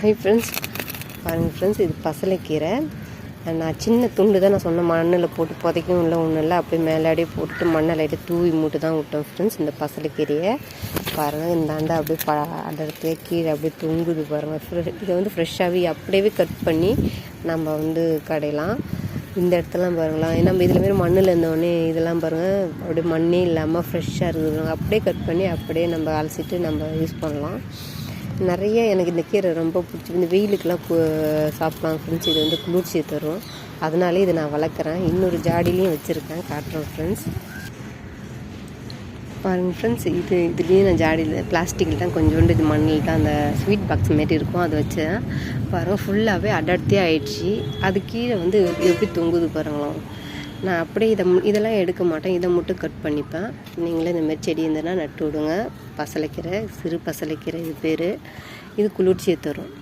Hi friends பாருங்கள் friends இது பசலைக்கீரை. நான் சின்ன துண்டு தான் நான் சொன்ன மண்ணில் போட்டு புதைக்கும் இல்லை ஒன்றும் இல்லை. அப்படியே மேலாடியே போட்டு மண்ணை லைட்டாக தூவி மூட்டு தான் விட்டோம் ஃப்ரெண்ட்ஸ் இந்த பசலைக்கீரையை. பாருங்கள் இந்த அப்படியே ப அந்த கீழே அப்படியே தொங்குது பாருங்கள் இதை வந்து ஃப்ரெஷ்ஷாகவே அப்படியே கட் பண்ணி நம்ம வந்து கடையலாம். இந்த இடத்துலாம் பாருங்களேன் நம்ம இதில் மாரி மண்ணில் இருந்தோடனே இதெல்லாம் பாருங்கள் அப்படியே மண்ணே இல்லாமல் ஃப்ரெஷ்ஷாக இருக்குது. அப்படியே கட் பண்ணி அப்படியே நம்ம அலசிட்டு நம்ம யூஸ் பண்ணலாம். நிறைய எனக்கு இந்த கீரை ரொம்ப பிடிச்சி இந்த வெயிலுக்கெல்லாம் சாப்பிட்லாம் சாப்பிடலாம் ஃப்ரெண்ட்ஸ் இது வந்து குளிர்ச்சியை தரும். அதனாலே இதை நான் வளர்க்குறேன். இன்னொரு ஜாடிலையும் வச்சுருக்கேன். காட்டுறேன் ஃப்ரெண்ட்ஸ் பாருங்கள் ஃப்ரெண்ட்ஸ் இது இதுலேயும் நான் ஜாடியில் பிளாஸ்டிக்கில் தான் கொஞ்சோண்டு இது மண்ணில் தான் அந்த ஸ்வீட் பாக்ஸ் மாரி இருக்கும். அதை வச்சேன். பாருங்கள் ஃபுல்லாகவே அடர்த்தியாக ஆயிடுச்சு அது கீழே வந்து எப்படி தொங்குது பாருங்களேன். நான் அப்படியே இதை மு- இதெல்லாம் எடுக்க மாட்டேன். இதை மட்டும் கட் பண்ணிப்பேன். நீங்களே இந்தமாரி செடி இருந்ததுன்னா நட்டு விடுங்க. பசலைக்கீரை சிறு பசலைக்கீரை இது பேர். இது குளிர்ச்சியை தரும்.